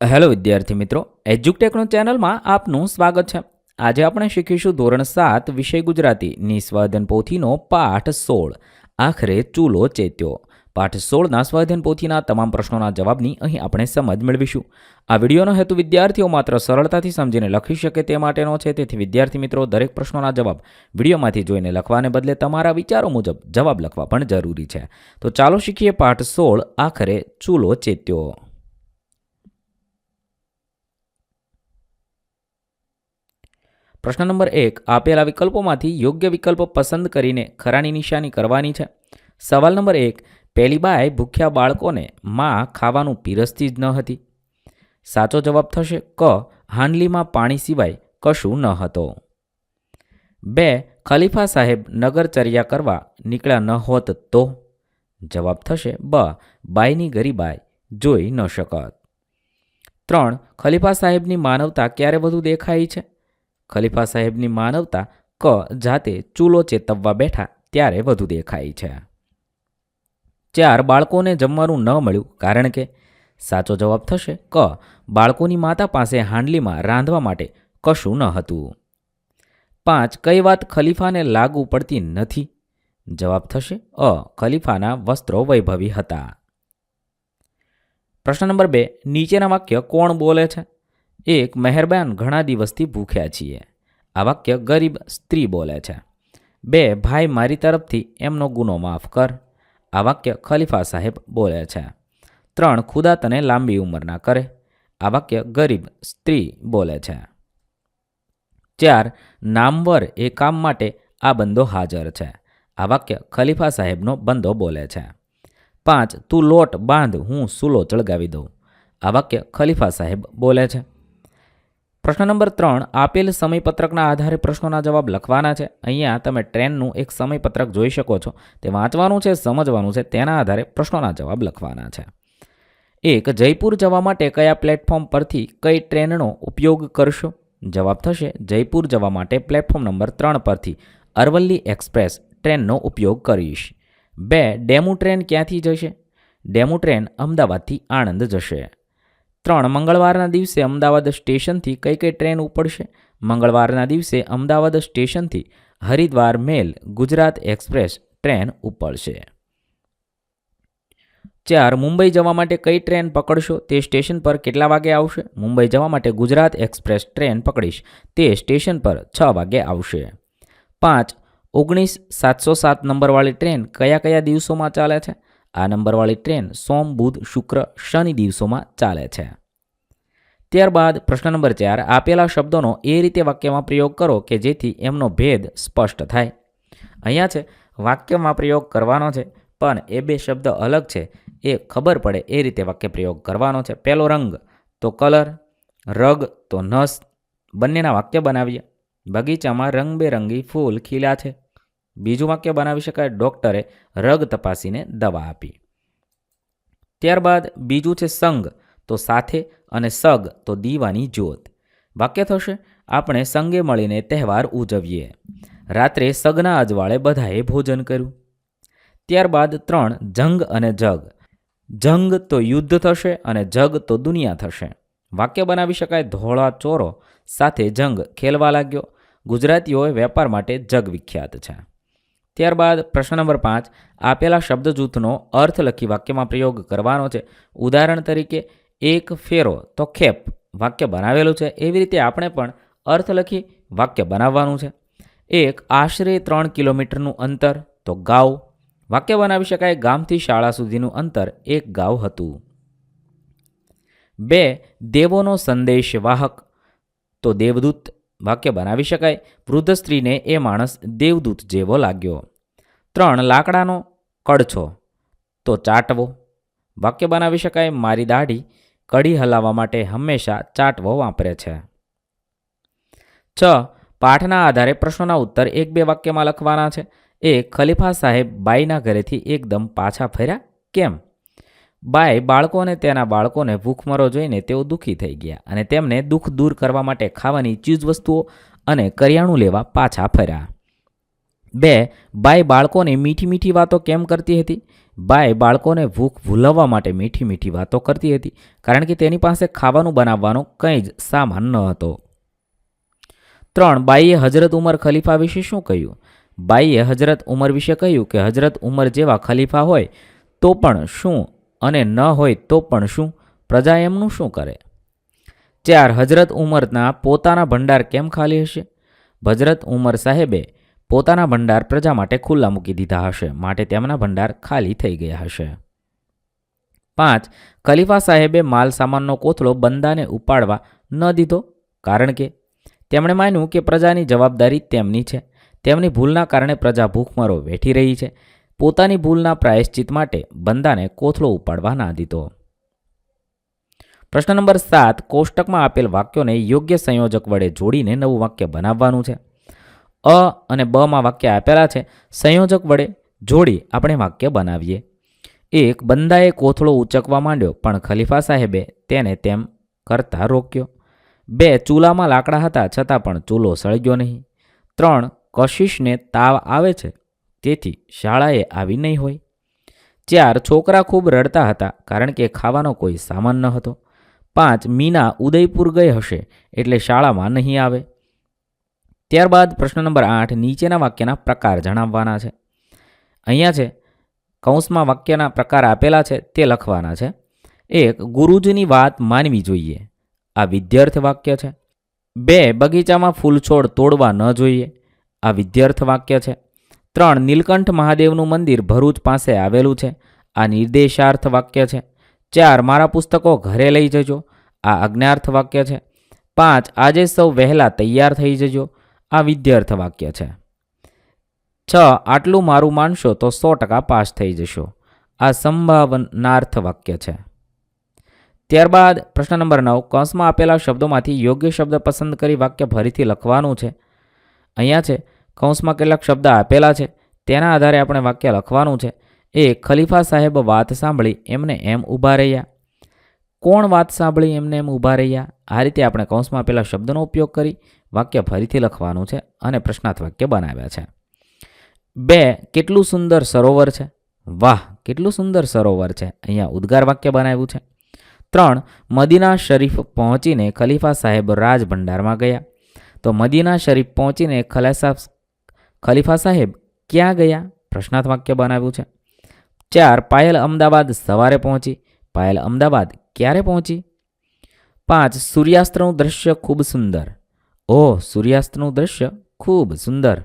Hello વિદ્યાર્થી મિત્રો. એજ્યુકટેકનો ચેનલમાં આપનું સ્વાગત છે. આજે આપણે શીખીશું ધોરણ સાત, વિષય ગુજરાતી નિસ્વાધન પોથીનો પાઠ સોળ. આખરે ચૂલો ચેત્યો. પાઠ સોળના સ્વાધ્યન પોથીના તમામ પ્રશ્નોના જવાબની અહીં આપણે સમજ મેળવીશું. આ વિડીયોનો હેતુ વિદ્યાર્થીઓ માત્ર સરળતાથી સમજીને લખી શકે તે માટેનો છે. તેથી વિદ્યાર્થી મિત્રો, દરેક પ્રશ્નોના જવાબ વિડીયોમાંથી જોઈને લખવાને બદલે તમારા વિચારો મુજબ જવાબ લખવા પણ જરૂરી છે. તો ચાલો શીખીએ પાઠ સોળ, આખરે ચૂલો ચેત્યો. પ્રશ્ન નંબર એક, આપેલા વિકલ્પોમાંથી યોગ્ય વિકલ્પ પસંદ કરીને ખરાની નિશાની કરવાની છે. સવાલ નંબર એક પહેલી બાય ભૂખ્યા બાળકોને માં ખાવાનું પીરસતી જ ન હતી. સાચો જવાબ થશે, ક, હાંડલીમાં પાણી સિવાય કશું ન હતો. બે, ખલીફા સાહેબ નગરચર્યા કરવા નીકળ્યા ન હોત તો? જવાબ થશે, બ બાયની ગરીબાઈ જોઈ ન શકત. ત્રણ, ખલીફા સાહેબની માનવતા ક્યારે વધુ દેખાઈ છે? ખલીફા સાહેબની માનવતા ક જાતે ચૂલો ચેતવવા બેઠા ત્યારે વધુ દેખાય છે. ચાર બાળકોને જમવાનું ન મળ્યું કારણ કે સાચો જવાબ થશે ક. બાળકોની માતા પાસે હાંડલીમાં રાંધવા માટે કશું ન હતું. પાંચ, કઈ વાત ખલીફાને લાગુ પડતી નથી? જવાબ થશે અ. ખલીફાના વસ્ત્રો વૈભવી હતા. પ્રશ્ન નંબર બે, નીચેના વાક્ય કોણ બોલે છે? એક મહેરબાન ઘણા દિવસથી ભૂખ્યા છીએ. આ વાક્ય ગરીબ સ્ત્રી બોલે છે. બે, ભાઈ મારી તરફથી એમનો ગુનો માફ કર. આ વાક્ય ખલીફા સાહેબ બોલે છે. ત્રણ, ખુદા તને લાંબી ઉંમરના કરે. આ વાક્ય ગરીબ સ્ત્રી બોલે છે. ચાર, નામવર એ કામ માટે આ બંદો હાજર છે. આ વાક્ય ખલીફા સાહેબનો બંદો બોલે છે. પાંચ, તું લોટ બાંધ, હું સૂલો ચળગાવી દઉં. આ વાક્ય ખલીફા સાહેબ બોલે છે. પ્રશ્ન નંબર ત્રણ, આપેલ સમયપત્રકના આધારે પ્રશ્નોના જવાબ લખવાના છે. અહીંયા તમે ટ્રેનનું એક સમયપત્રક જોઈ શકો છો. તે વાંચવાનું છે, સમજવાનું છે, તેના આધારે પ્રશ્નોના જવાબ લખવાના છે. એક, જયપુર જવા માટે કયા પ્લેટફોર્મ પરથી કઈ ટ્રેનનો ઉપયોગ કરશો? જવાબ થશે, જયપુર જવા માટે પ્લેટફોર્મ નંબર ત્રણ પરથી અરવલ્લી એક્સપ્રેસ ટ્રેનનો ઉપયોગ કરીશ. બે, ડેમુ ટ્રેન ક્યાંથી જશે? ડેમુ ટ્રેન અમદાવાદથી આણંદ જશે. ત્રણ મંગળવારના દિવસે અમદાવાદ સ્ટેશનથી કઈ કઈ ટ્રેન ઉપડશે? મંગળવારના દિવસે અમદાવાદ સ્ટેશનથી Haridwar mail Gujarat express train ઉપડશે. ચાર, મુંબઈ જવા માટે કઈ ટ્રેન પકડશો? તે સ્ટેશન પર કેટલા વાગે આવશે? મુંબઈ જવા માટે ગુજરાત એક્સપ્રેસ ટ્રેન પકડીશ. તે સ્ટેશન પર છ વાગે આવશે. પાંચ, ઓગણીસ સાતસો સાત નંબરવાળી ટ્રેન કયા કયા દિવસોમાં ચાલે છે? આ નંબરવાળી ટ્રેન સોમ, બુધ, શુક્ર, શનિ દિવસોમાં ચાલે છે. ત્યારબાદ પ્રશ્ન નંબર ચાર, આપેલા શબ્દોનો એ રીતે વાક્યમાં પ્રયોગ કરો કે જેથી એમનો ભેદ સ્પષ્ટ થાય. અહીંયા છે, વાક્યમાં પ્રયોગ કરવાનો છે, પણ એ બે શબ્દ અલગ છે. એ ખબર પડે એ રીતે વાક્ય પ્રયોગ કરવાનો છે. પહેલો રંગ, તો કલર. રગ, તો નસ. બંનેના વાક્ય બનાવીએ. બગીચામાં રંગબેરંગી ફૂલ ખીલા છે. બીજું વાક્ય બનાવી શકાય ડૉક્ટરે રગ તપાસીને દવા આપી. ત્યારબાદ બીજું છે સંગ, તો સાથે અને સગ, તો દીવાની જ્યોત. વાક્ય થશે, આપણે સંગે મળીને તહેવાર ઉજવીએ. રાત્રે સગના અજવાળે બધાએ ભોજન કર્યું. ત્યારબાદ ત્રણ, જંગ અને જગ. જંગ તો યુદ્ધ થશે અને જગ તો દુનિયા થશે. વાક્ય બનાવી શકાય ધોળા ચોરો સાથે જંગ ખેલવા લાગ્યો. ગુજરાતીઓએ વેપાર માટે જગ વિખ્યાત છે. ત્યારબાદ પ્રશ્ન નંબર પાંચ, આપેલા શબ્દ જૂથનો અર્થ લખી વાક્યમાં પ્રયોગ કરવાનો છે. ઉદાહરણ તરીકે, એક ફેરો તો ખેપ, વાક્ય બનાવેલું છે. એવી રીતે આપણે પણ અર્થ લખી વાક્ય બનાવવાનું છે. એક, આશરે ત્રણ કિલોમીટરનું અંતર, તો ગાવ વાક્ય બનાવી શકાય ગામથી શાળા સુધીનું અંતર, એક ગાવ હતું. બે, દેવોનો સંદેશ વાહક તો દેવદૂત. વાક્ય બનાવી શકાય. વૃદ્ધ સ્ત્રીને એ માણસ દેવદૂત જેવો લાગ્યો. ત્રણ, લાકડાનો કડછો તો ચાટવો. વાક્ય બનાવી શકાય, મારી દાઢી કઢી હલાવવા માટે હંમેશા ચાટવો વાપરે છે. છ, પાઠના આધારે પ્રશ્નોના ઉત્તર એક બે વાક્યમાં લખવાના છે. એ ખલીફા સાહેબ બાઈના ઘરેથી એકદમ પાછા ફર્યા? કેમ? બાઈ બાળકો અને તેના બાળકોને ભૂખમરો જોઈને તેઓ દુઃખી થઈ ગયા અને તેમને દુઃખ દૂર કરવા માટે ખાવાની ચીજવસ્તુઓ અને કરિયાણું લેવા પાછા ફર્યા. બે બાઈ બાળકોને મીઠી મીઠી વાતો કેમ કરતી હતી? બાઈ બાળકોને ભૂખ ભૂલવવા માટે મીઠી મીઠી વાતો કરતી હતી કારણ કે તેની પાસે ખાવાનું બનાવવાનો કંઈ જ સામાન ન હતો. ત્રણ, બાઈએ હજરત ઉમર ખલીફા વિશે શું કહ્યું? બાઈએ હજરત ઉમર વિશે કહ્યું કે હજરત ઉમર જેવા ખલીફા હોય તો પણ શું અને ન હોય તો પણ શું? પ્રજા એમનું શું કરે? ચાર હજરત ઉમરના પોતાના ભંડાર કેમ ખાલી હશે? હજરત ઉમર સાહેબે પોતાના ભંડાર પ્રજા માટે ખુલ્લા મૂકી દીધા હશે, માટે તેમના ભંડાર ખાલી થઈ ગયા હશે. પાંચ, ખલીફા સાહેબે માલ સામાનનો કોથળો બંદાને ઉપાડવા ન દીધો? કારણ કે તેમણે માન્યું કે પ્રજાની જવાબદારી તેમની છે. તેમની ભૂલના કારણે પ્રજા ભૂખમરો વેઠી રહી છે. પોતાની ભૂલના પ્રાયશ્ચિત માટે બંદાને કોથળો ઉપાડવા ના દીધો. પ્રશ્ન નંબર સાત, કોષ્ટકમાં આપેલ વાક્યોને યોગ્ય સંયોજક વડે જોડીને નવું વાક્ય બનાવવાનું છે. અ અને બમાં વાક્ય આપેલા છે. સંયોજક વડે જોડી આપણે વાક્ય બનાવીએ. એક, બંદાએ કોથળો ઉચકવા માંડ્યો, પણ ખલીફા સાહેબે તેને તેમ કરતા રોક્યો. બે, ચૂલામાં લાકડા હતા, છતાં પણ ચૂલો સળગ્યો નહીં. ત્રણ, કશિશને તાવ આવે છે તેથી શાળાએ આવી નહીં હોય. ચાર છોકરા ખૂબ રડતા હતા કારણ કે ખાવાનો કોઈ સામાન ન હતો પાંચ મીના ઉદયપુર ગઈ હશે એટલે શાળામાં નહીં આવે. ત્યારબાદ પ્રશ્ન નંબર આઠ નીચેના વાક્યના પ્રકાર જણાવવાના છે. અહીંયા છે, કૌંસમાં વાક્યના પ્રકાર આપેલા છે, તે લખવાના છે. એક, ગુરુજીની વાત માનવી જોઈએ. આ વિદ્યાર્થ વાક્ય છે. બે, બગીચામાં ફૂલછોડ તોડવા ન જોઈએ. આ વિદ્યાર્થ વાક્ય છે. ત્રણ નીલકંઠ મહાદેવનું મંદિર ભરૂચ પાસે આવેલું છે. આ નિર્દેશાર્થ વાક્ય છે. ચાર મારા પુસ્તકો ઘરે લઈ જજો. આ આજ્ઞાર્થ વાક્ય છે. પાંચ, આજે સૌ વહેલા તૈયાર થઈ જજો. આ વિદ્યાર્થ વાક્ય છે. છ, આટલું મારું માનશો તો સો ટકા પાસ થઈ જશો. આ સંભાવનાર્થ વાક્ય છે. ત્યારબાદ પ્રશ્ન નંબર નવ, કૌંસમાં આપેલા શબ્દોમાંથી યોગ્ય શબ્દ પસંદ કરી વાક્ય ફરીથી લખવાનું છે. અહીંયા છે કૌંસમાં કેટલાક શબ્દ આપેલા છે. તેના આધારે આપણે વાક્ય લખવાનું છે. એ ખલીફા સાહેબ વાત સાંભળી એમને એમ ઊભા રહ્યા. કોણ વાત સાંભળી એમને એમ ઊભા રહ્યા? આ રીતે આપણે કૌંસમાં પેલા શબ્દનો ઉપયોગ કરી વાક્ય ફરીથી લખવાનું છે અને પ્રશ્નાર્થ વાક્ય બનાવ્યા છે. બે, કેટલું સુંદર સરોવર છે? વાહ, કેટલું સુંદર સરોવર છે. અહીંયા ઉદ્ગાર વાક્ય બનાવ્યું છે. ત્રણ, મદીના શરીફ પહોંચીને ખલીફા સાહેબ રાજ ભંડારમાં ગયા. તો મદીના શરીફ પહોંચીને ખલાસા ખલીફા સાહેબ ક્યાં ગયા? પ્રશ્નાર્થ વાક્ય બનાવ્યું છે. ચાર, પાયલ અમદાવાદ સવારે પહોંચી. પાયલ અમદાવાદ ક્યારે પહોંચી? પાંચ, સૂર્યાસ્તનું દ્રશ્ય ખૂબ સુંદર. ઓહ સૂર્યાસ્તનું દ્રશ્ય ખૂબ સુંદર.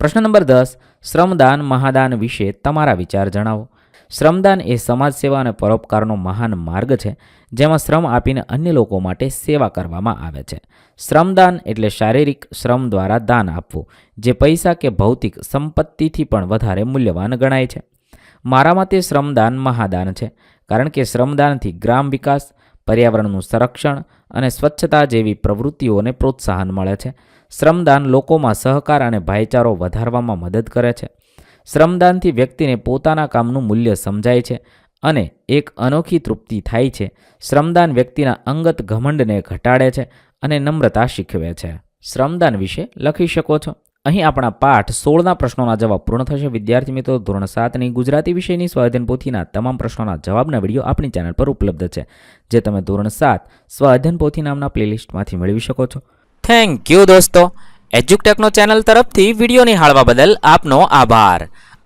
પ્રશ્ન નંબર દસ, શ્રમદાન મહાદાન વિશે તમારા વિચાર જણાવો. શ્રમદાન એ સમાજ સેવા અને પરોપકારનો મહાન માર્ગ છે, જેમાં શ્રમ આપીને અન્ય લોકો માટે સેવા કરવામાં આવે છે. શ્રમદાન એટલે શારીરિક શ્રમ દ્વારા દાન આપવું, જે પૈસા કે ભૌતિક સંપત્તિથી પણ વધારે મૂલ્યવાન ગણાય છે. મારા મતે શ્રમદાન મહાદાન છે, કારણ કે શ્રમદાનથી ગ્રામ વિકાસ, પર્યાવરણનું સંરક્ષણ અને સ્વચ્છતા જેવી પ્રવૃત્તિઓને પ્રોત્સાહન મળે છે. શ્રમદાન લોકોમાં સહકાર અને ભાઈચારો વધારવામાં મદદ કરે છે. શ્રમદાનથી વ્યક્તિને પોતાના કામનું મૂલ્ય સમજાય છે અને એક અનોખી તૃપ્તિ થાય છે. શ્રમદાન વ્યક્તિના અંગત ઘમંડને ઘટાડે છે અને નમ્રતા શીખવે છે. શ્રમદાન વિશે લખી શકો છો. અહીં આપણા પાઠ સોળના પ્રશ્નોના જવાબ પૂર્ણ થશે. વિદ્યાર્થી મિત્રો, ધોરણ સાતની ગુજરાતી વિષયની સ્વાધ્યન પોથીના તમામ પ્રશ્નોના જવાબના વીડિયો આપણી ચેનલ પર ઉપલબ્ધ છે, જે તમે ધોરણ સાત સ્વાધ્યન પોથી નામના પ્લેલિસ્ટમાંથી મેળવી શકો છો. થેન્ક યુ દોસ્તો. એજ્યુકટેકનો ચેનલ તરફથી વીડિયો નિહાળવા બદલ આપનો આભાર.